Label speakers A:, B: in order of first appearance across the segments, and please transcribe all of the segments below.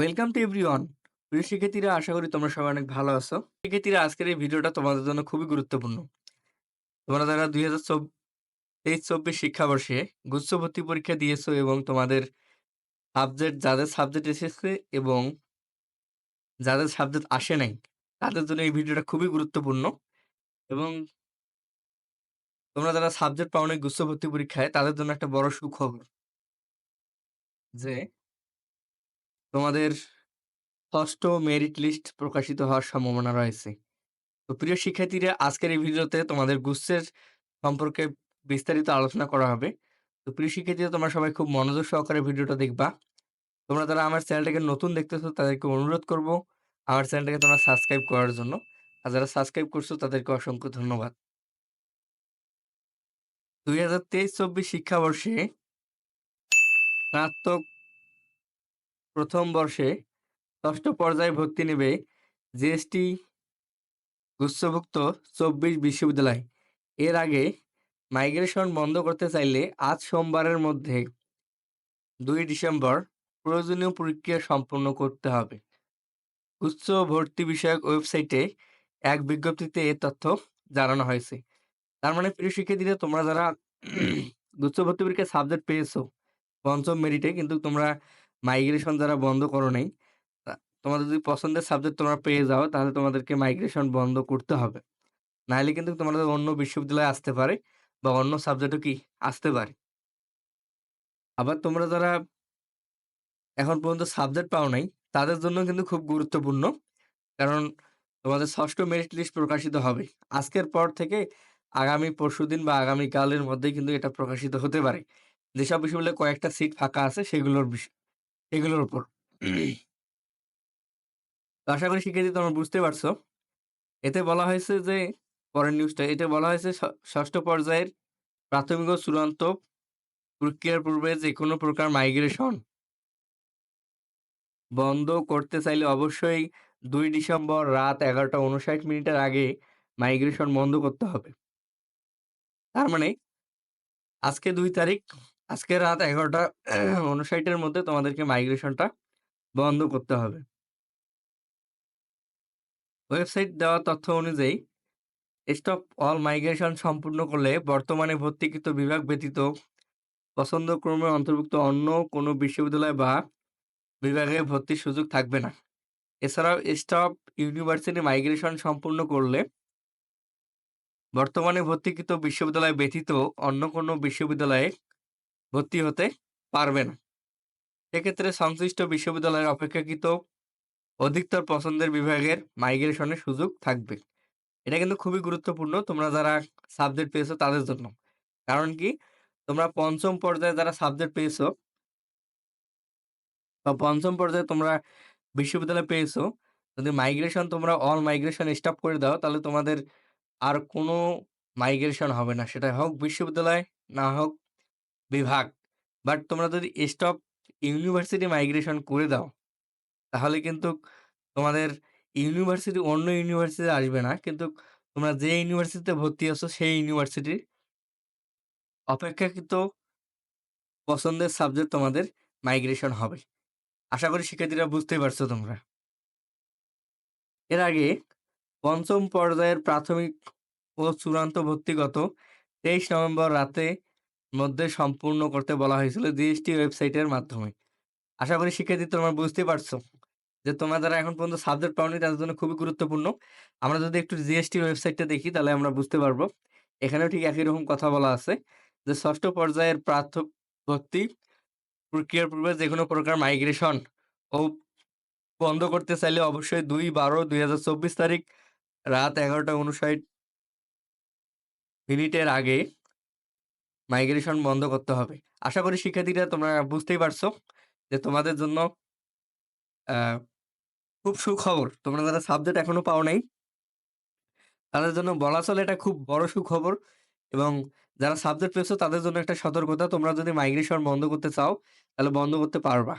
A: Welcome to everyone. প্রিয় শিক্ষার্থীরা আশা করি তোমরা সবাই অনেক ভালো আছো। শিক্ষার্থীরা আজকের এই ভিডিওটা তোমাদের জন্য খুবই গুরুত্বপূর্ণ। তোমরা যারা ২০২৩-২৪ শিক্ষাবর্ষে গুচ্ছ ভর্তি পরীক্ষা দিয়েছ এবং তোমাদের সাবজেক্ট যাদের সাবজেক্ট এসেছে এবং যাদের সাবজেক্ট আসে নাই, তাদের জন্য এই ভিডিওটা খুবই গুরুত্বপূর্ণ এবং তোমরা যারা সাবজেক্ট পাও নাই গুচ্ছ ভর্তি পরীক্ষায় তাদের জন্য একটা বড় সুখবর। যে তোমাদের ৬ষ্ঠ মেরিট লিস্ট প্রকাশিত হওয়ার সম্ভাবনা রয়েছে। তো প্রিয় শিক্ষার্থীরা, আজকের এই ভিডিওতে তোমাদের গুচ্ছের সম্পর্কে বিস্তারিত আলোচনা করা হবে। তো প্রিয় শিক্ষার্থীরা, তোমরা সবাই খুব মনোযোগ সহকারে ভিডিওটা দেখবা। তোমরা যারা আমার চ্যানেলটাকে নতুন দেখতেছো, তাদেরকে অনুরোধ করব আমার চ্যানেলটাকে তোমরা সাবস্ক্রাইব করার জন্য। আর যারা সাবস্ক্রাইব করছ, তাদেরকে অসংখ্য ধন্যবাদ। ২০২৩-২৪ শিক্ষাবর্ষে স্নাতক প্রথম বর্ষে ৬ষ্ঠ পর্যায়ে ভর্তি নেবে জিএসটি গুচ্ছভুক্ত ২৪ বিশ্ববিদ্যালয়। এর আগে মাইগ্রেশন বন্ধ করতে চাইলে আজ সোমবারের মধ্যে ২ ডিসেম্বর প্রয়োজনীয় প্রক্রিয়া সম্পন্ন করতে হবে। উচ্চ ভর্তি বিষয়ক ওয়েবসাইটে এক বিজ্ঞপ্তিতে এ তথ্য জানানো হয়েছে। তার মানে প্রিয় শিক্ষার্থীরা, তোমরা যারা গুচ্ছ ভর্তি পরীক্ষায় সাবজেক্ট পেয়েছ, পঞ্চম মেরিটে, কিন্তু তোমরা মাইগ্রেশন যারা বন্ধ করো নাই, তোমাদের যদি পছন্দের সাবজেক্ট তোমরা পেয়ে যাও তাহলে তোমাদেরকে মাইগ্রেশন বন্ধ করতে হবে। নাহলে কিন্তু তোমাদের অন্য বিশ্ববিদ্যালয়ে আসতে পারে বা অন্য সাবজেক্টও কি আসতে পারে। আবার তোমরা যারা এখন পর্যন্ত সাবজেক্ট পাও নাই তাদের জন্য কিন্তু খুব গুরুত্বপূর্ণ। কারণ তোমাদের ষষ্ঠ মেরিট লিস্ট প্রকাশিত হবে। আজকের পর থেকে আগামী পরশুদিন বা আগামীকালের মধ্যেই কিন্তু এটা প্রকাশিত হতে পারে। যেসব বিশ্ববিদ্যালয়ে কয়েকটা সিট ফাঁকা আছে সেগুলোর বিষ এগুলোর উপর। আশা করি শিক্ষার্থী তোমরা বুঝতে পারছ। এতে বলা হয়েছে যে পরের নিউজটা এতে বলা হয়েছে ষষ্ঠ পর্যায়ের প্রাথমিক ও চূড়ান্ত প্রক্রিয়ার পূর্বে যেকোনো প্রকার মাইগ্রেশন বন্ধ করতে চাইলে অবশ্যই দুই ডিসেম্বর রাত ১১টা ৫৯ মিনিটের আগে মাইগ্রেশন বন্ধ করতে হবে। তার মানে আজকে দুই তারিখ, আজকে রাত ১১টা ৫৯ এর মধ্যে তোমাদেরকে মাইগ্রেশনটা বন্ধ করতে হবে। ওয়েবসাইট দেওয়া তথ্য অনুযায়ী স্টপ অল মাইগ্রেশন সম্পূর্ণ করলে বর্তমানে ভর্তিকৃত বিভাগ ব্যতীত পছন্দক্রমে অন্তর্ভুক্ত অন্য কোনো বিশ্ববিদ্যালয় বা বিভাগে ভর্তির সুযোগ থাকবে না। এছাড়াও স্টপ ইউনিভার্সিটি মাইগ্রেশন সম্পূর্ণ করলে বর্তমানে ভর্তিকৃত বিশ্ববিদ্যালয় ব্যতীত অন্য কোনো বিশ্ববিদ্যালয়ে ভর্তি হতে পারবে না। সেক্ষেত্রে সংশ্লিষ্ট বিশ্ববিদ্যালয়ের অপেক্ষাকৃত অধিকতর পছন্দের বিভাগের মাইগ্রেশনের সুযোগ থাকবে। এটা কিন্তু খুবই গুরুত্বপূর্ণ তোমরা যারা সাবজেক্ট পেয়েছ তাদের জন্য। কারণ কি? তোমরা পঞ্চম পর্যায়ে যারা সাবজেক্ট পেয়েছ বা পঞ্চম পর্যায়ে তোমরা বিশ্ববিদ্যালয়ে পেয়েছ, যদি মাইগ্রেশন তোমরা অল মাইগ্রেশন স্টপ করে দাও তাহলে তোমাদের আর কোনো মাইগ্রেশন হবে না। সেটা হোক বিশ্ববিদ্যালয়, না হোক বিভাগ। বাট তোমরা যদি স্টপ ইউনিভার্সিটি মাইগ্রেশন করে দাও, তাহলে কিন্তু তোমাদের ইউনিভার্সিটি অন্য ইউনিভার্সিটি আসবে না। কিন্তু তোমরা যে ইউনিভার্সিটিতে ভর্তি হচ্ছো সেই ইউনিভার্সিটির অপেক্ষাকৃত পছন্দের সাবজেক্ট তোমাদের মাইগ্রেশন হবে। আশা করি শিক্ষার্থীরা বুঝতেই পারছ তোমরা। এর আগে পঞ্চম পর্যায়ের প্রাথমিক ও চূড়ান্ত ভর্তিগত তেইশ ২৩ নভেম্বর রাতে মধ্যে সম্পূর্ণ করতে বলা হয়েছিল জিএসটি ওয়েবসাইটের মাধ্যমে। আশা করি শিক্ষার্থী তোমরা বুঝতেই পারছ যে তোমরা যারা এখন পর্যন্ত সাবজেক্ট পাওনি তাদের জন্য খুবই গুরুত্বপূর্ণ। আমরা যদি একটু জিএসটি ওয়েবসাইটটা দেখি তাহলে আমরা বুঝতে পারব। এখানেও ঠিক একই রকম কথা বলা আছে যে ষষ্ঠ পর্যায়ের প্রাথ ভর্তি প্রক্রিয়ার পূর্বে যেকোনো প্রকার মাইগ্রেশন ও বন্ধ করতে চাইলে অবশ্যই ২-১২-২০২৪ তারিখ রাত ১১টা ৫৯ মিনিটের আগে মাইগ্রেশন বন্ধ করতে হবে। আশা করি শিক্ষার্থীরা তোমরা বুঝতেই পারছ যে তোমাদের জন্য খুব সুখবর। তোমরা যারা সাবজেক্ট এখনও পাও নাই, তাদের জন্য বলা চলে এটা খুব বড় সুখবর এবং যারা সাবজেক্ট পেয়েছ তাদের জন্য একটা সতর্কতা। তোমরা যদি মাইগ্রেশন বন্ধ করতে চাও তাহলে বন্ধ করতে পারবা।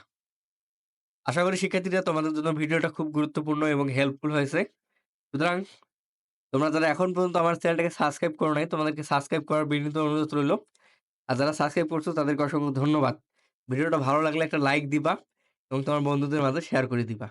A: আশা করি শিক্ষার্থীরা তোমাদের জন্য ভিডিওটা খুব গুরুত্বপূর্ণ এবং হেল্পফুল হয়েছে। সুতরাং তোমরা যারা এখন পর্যন্ত আমার চ্যানেলটাকে সাবস্ক্রাইব করো নাই, তোমাদেরকে সাবস্ক্রাইব করার বিনীত অনুরোধ রইল। আর যারা সাবস্ক্রাইব করছ, তাদেরকে অসংখ্য ধন্যবাদ। ভিডিওটা ভালো লাগলে একটা লাইক দিবা এবং তোমার বন্ধুদের মাঝে শেয়ার করে দিবা।